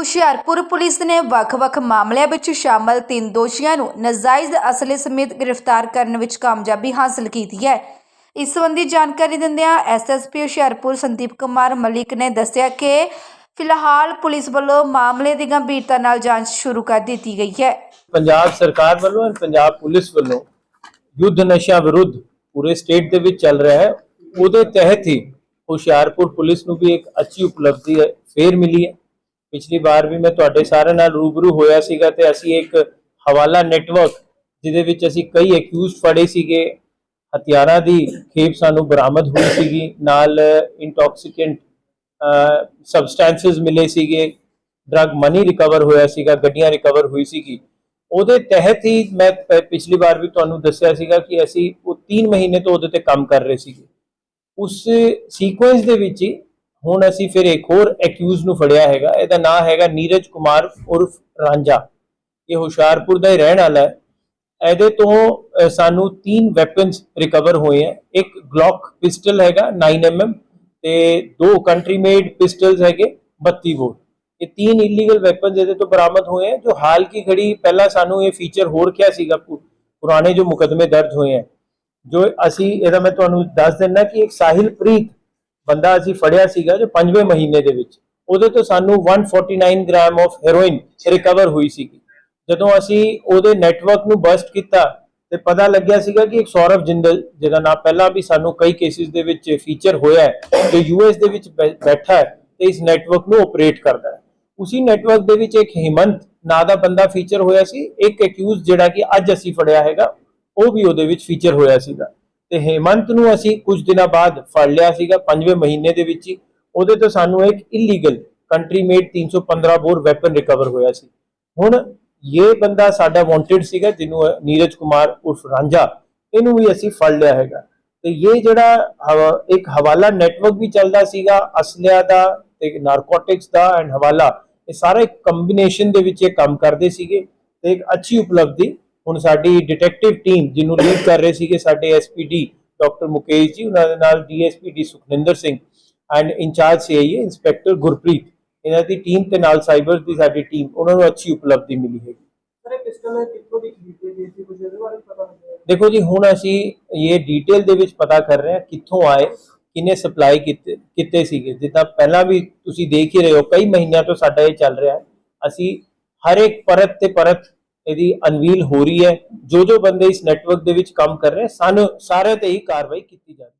Hoshiarpur police ਨੇ ਵੱਖ-ਵੱਖ ਮਾਮਲਿਆਂ ਵਿੱਚ ਸ਼ਾਮਲ ਤਿੰਨ ਦੋਸ਼ੀਆਂ ਨੂੰ ਨਜਾਇਜ਼ ਅਸਲੇ ਸਮੇਤ ਗ੍ਰਿਫਤਾਰ ਕਰਨ ਵਿੱਚ ਕਾਮਯਾਬੀ ਹਾਸਲ ਕੀਤੀ ਹੈ। ਇਸ ਸੰਬੰਧੀ ਜਾਣਕਾਰੀ ਦਿੰਦਿਆਂ ਐਸਐਸਪੀ ਹੁਸ਼ਿਆਰਪੁਰ ਸੰਦੀਪ ਕੁਮਾਰ ਮਲਿਕ ਨੇ ਦੱਸਿਆ ਕਿ ਫਿਲਹਾਲ ਪੁਲਿਸ ਵੱਲੋਂ ਮਾਮਲੇ ਦੀ ਗੰਭੀਰਤਾ ਨਾਲ ਜਾਂਚ ਸ਼ੁਰੂ ਕਰ ਦਿੱਤੀ ਗਈ ਹੈ। ਪੰਜਾਬ ਸਰਕਾਰ ਵੱਲੋਂ ਔਰ ਪੰਜਾਬ ਪੁਲਿਸ ਵੱਲੋਂ ਯੁੱਧ ਨਸ਼ਾ ਵਿਰੁੱਧ ਪੂਰੇ ਸਟੇਟ ਦੇ ਵਿੱਚ ਚੱਲ ਰਿਹਾ ਹੈ। ਉਹਦੇ ਤਹਿਤ ਹੀ ਹੁਸ਼ਿਆਰਪੁਰ ਪੁਲਿਸ ਨੂੰ ਵੀ ਇੱਕ ਅੱਛੀ ਉਪਲਬਧੀ ਹੈ ਫੇਰ ਮਿਲੀ ਹੈ। ਪਿਛਲੀ ਵਾਰ ਵੀ ਮੈਂ ਤੁਹਾਡੇ ਸਾਰਿਆਂ ਨਾਲ ਰੂਬਰੂ ਹੋਇਆ ਸੀਗਾ ਤੇ ਅਸੀਂ ਇੱਕ ਹਵਾਲਾ ਨੈਟਵਰਕ ਜਿਹਦੇ ਵਿੱਚ ਅਸੀਂ ਕਈ ਅਕਿਊਜ਼ਡ ਫੜੇ ਸੀਗੇ। ਹਥਿਆਰਾਂ ਦੀ ਖੇਪ ਸਾਨੂੰ ਬਰਾਮਦ ਹੋਈ ਸੀਗੀ। ਨਾਲ ਇੰਟੌਕਸੀਕੈਂਟ ਸਬਸਟੈਂਸਸ ਮਿਲੇ ਸੀਗੇ। ਡਰਗ ਮਨੀ ਰਿਕਵਰ ਹੋਇਆ ਸੀਗਾ, ਗੱਡੀਆਂ ਰਿਕਵਰ ਹੋਈ ਸੀਗੀ। ਉਹਦੇ ਤਹਿਤ ਹੀ ਮੈਂ ਪਿਛਲੀ ਵਾਰ ਵੀ ਤੁਹਾਨੂੰ ਦੱਸਿਆ ਸੀਗਾ ਕਿ ਅਸੀਂ ਉਹ 3 ਮਹੀਨੇ ਤੋਂ ਉਹਦੇ ਤੇ ਕੰਮ ਕਰ ਰਹੇ ਸੀਗੇ। ਉਸ ਸੀਕੁਐਂਸ ਦੇ ਵਿੱਚ ਹੀ ਹੁਣ ਅਸੀਂ ਫਿਰ ਇੱਕ ਹੋਰ ਐਕਿਊਜ਼ ਨੂੰ ਫੜਿਆ ਹੈਗਾ, ਇਹਦਾ ਨਾਮ ਹੈਗਾ ਨੀਰਜ ਕੁਮਾਰ ਉਰਫ ਰਾਂਝਾ। ਇਹ ਹੁਸ਼ਿਆਰਪੁਰ ਦਾ ਹੀ ਰਹਿਣ ਵਾਲਾ ਹੈ। ਇਹਦੇ ਤੋਂ ਸਾਨੂੰ ਤਿੰਨ ਵੈਪਨਸ ਰਿਕਵਰ ਹੋਏ ਹੈ। ਇੱਕ ਗਲੌਕ ਪਿਸਟਲ ਹੈਗਾ 9mm ਤੇ ਦੋ ਕੰਟਰੀ ਮੇਡ ਪਿਸਟਲਸ ਹੈਗੇ 32 ਬੋਰ ਇਹ ਤਿੰਨ ਇਲੀਗਲ ਵੈਪਨਸ ਇਹਦੇ ਤੋਂ ਬਰਾਮਦ ਹੋਏ ਹੈ, ਜੋ ਹਾਲ ਕੀ ਘੜੀ ਪਹਿਲਾਂ ਸਾਨੂੰ ਇਹ ਫੀਚਰ ਹੋਰ ਕਿਹਾ ਸੀਗਾ ਪੁਰਾਣੇ ਜੋ ਮੁਕਦਮੇ ਦਰਜ ਹੋਏ ਹੈ। ਜੋ ਅਸੀਂ, ਇਹਦਾ ਮੈਂ ਤੁਹਾਨੂੰ ਦੱਸ ਦਿੰਦਾ ਕਿ ਇੱਕ ਸਾਹਿਲ ਪ੍ਰੀਤ ਬੰਦਾ ਅਸੀਂ ਫੜਿਆ ਸੀਗਾ ਜੋ 5ਵੇਂ ਮਹੀਨੇ ਦੇ ਵਿੱਚ, ਉਹਦੇ ਤੋਂ ਸਾਨੂੰ 149 ਗ੍ਰਾਮ ਆਫ ਹੈਰੋਇਨ ਰਿਕਵਰ ਹੋਈ ਸੀਗੀ। ਜਦੋਂ ਅਸੀਂ ਉਹਦੇ ਨੈਟਵਰਕ ਨੂੰ ਬਸਟ ਕੀਤਾ ਤੇ ਪਤਾ ਲੱਗਿਆ ਸੀਗਾ ਕਿ ਇੱਕ ਸੌਰਵ ਜਿੰਦਲ, ਜਿਹਦਾ ਨਾਮ ਪਹਿਲਾਂ ਵੀ ਸਾਨੂੰ ਕਈ ਕੇਸਿਸ ਦੇ ਵਿੱਚ ਫੀਚਰ ਹੋਇਆ ਹੈ ਜੋ ਯੂਐਸ ਦੇ ਵਿੱਚ ਬੈ- ਬੈਠਾ ਹੈ ਤੇ ਇਸ ਨੈਟਵਰਕ ਨੂੰ ਆਪਰੇਟ ਕਰਦਾ ਹੈ। ਉਸੇ ਨੈਟਵਰਕ ਦੇ ਵਿੱਚ ਇੱਕ ਹਿਮੰਤ ਨਾਂ ਦਾ ਬੰਦਾ ਫੀਚਰ ਹੋਇਆ ਸੀ, ਇੱਕ ਅਕਿਊਜ਼ ਜਿਹੜਾ ਕਿ ਅੱਜ ਅਸੀਂ ਫੜਿਆ ਹੈਗਾ, ਉਹ ਵੀ ਉਹਦੇ ਵਿੱਚ ਫੀਚਰ ਹੋਇਆ ਸੀਗਾ। ਤੇ ਹੇਮੰਤ ਨੂੰ ਅਸੀਂ ਕੁਝ ਦਿਨਾਂ ਬਾਅਦ ਫੜ ਲਿਆ ਸੀਗਾ, ਪੰਜਵੇਂ ਮਹੀਨੇ ਦੇ ਵਿੱਚ ਹੀ। ਉਹਦੇ ਤੋਂ ਸਾਨੂੰ ਇੱਕ illegal country made 315 bore weapon recover ਹੋਇਆ ਸੀ। ਹੁਣ ਇਹ ਬੰਦਾ ਸਾਡਾ ਵਾਂਟਡ ਸੀਗਾ, ਜਿਹਨੂੰ ਨੀਰਜ ਕੁਮਾਰ ਉਰਫ ਰਾਂਝਾ, ਇਹਨੂੰ ਵੀ ਅਸੀਂ ਫੜ ਲਿਆ ਹੈਗਾ। ਤੇ ਇਹ ਜਿਹੜਾ ਹਵਾ- ਇੱਕ ਹਵਾਲਾ ਨੈਟਵਰਕ ਵੀ ਚੱਲਦਾ ਸੀਗਾ, ਅਸਲਿਆ ਦਾ ਤੇ ਨਾਰਕੋਟਿਕਸ ਦਾ ਐਂਡ ਹਵਾਲਾ, ਇਹ ਸਾਰੇ ਕੰਬੀਨੇਸ਼ਨ ਦੇ ਵਿੱਚ ਇਹ ਕੰਮ ਕਰਦੇ ਸੀਗੇ ਤੇ ਇੱਕ ਅੱਛੀ ਉਪਲਬਧੀ ਹੁਣ ਸਾਡੀ ਡਿਟੈਕਟਿਵ ਟੀਮ ਜਿਹਨੂੰ ਲੀਡ ਕਰ ਰਹੇ ਸੀਗੇ ਸਾਡੇ ਐਸਪੀਡੀ ਡਾਕਟਰ ਮੁਕੇਸ਼ ਜੀ ਉਹਨਾਂ ਦੇ ਨਾਲ DSPD Sukhninder Singh and incharge CIA inspector Gurpreet. ਇਹਨਾਂ ਦੀ ਟੀਮ ਤੇ ਨਾਲ ਸਾਈਬਰ ਦੀ ਸਾਡੀ ਟੀਮ ਉਹਨਾਂ ਨੂੰ ਅੱਛੀ ਉਪਲਬਧੀ ਮਿਲੀ ਹੈ ਸਰ ਇਹ ਪਿਸਟਲ ਕਿੱਥੋਂ ਦੀ ਖਰੀਦੀ ਗਈ ਸੀ? ਕੁਝ ਇਹਦੇ ਬਾਰੇ ਪਤਾ ਲੱਗਿਆ? ਦੇਖੋ ਜੀ ਹੁਣ ਅਸੀਂ ਇਹ ਡੀਟੇਲ ਦੇ ਵਿੱਚ ਪਤਾ ਕਰ ਰਹੇ ਹਾਂ ਕਿੱਥੋਂ ਆਏ ਕਿਨੇ ਸਪਲਾਈ ਕੀਤੇ ਕਿਤੇ ਸੀਗੇ। ਜਿੱਦਾਂ ਪਹਿਲਾਂ ਵੀ ਤੁਸੀਂ ਦੇਖ ਹੀ ਰਹੇ ਹੋ ਕਈ ਮਹੀਨਿਆਂ ਤੋਂ ਸਾਡਾ ਇਹ ਚੱਲ ਰਿਹਾ ਹੈ। ਅਸੀਂ ਹਰ ਇੱਕ ਪਰਤ ਤੇ ਪਰਤ ਇਹਦੀ ਅਨਵੀਲ ਹੋ ਰਹੀ ਹੈ। ਜੋ ਜੋ ਬੰਦੇ ਇਸ ਨੈਟਵਰਕ ਦੇ ਵਿੱਚ ਕੰਮ ਕਰ ਰਹੇ ਹਨ, ਸਾਨੂੰ ਸਾਰੇ ਤੇ ਹੀ ਕਾਰਵਾਈ ਕੀਤੀ ਜਾ ਰਹੀ ਹੈ।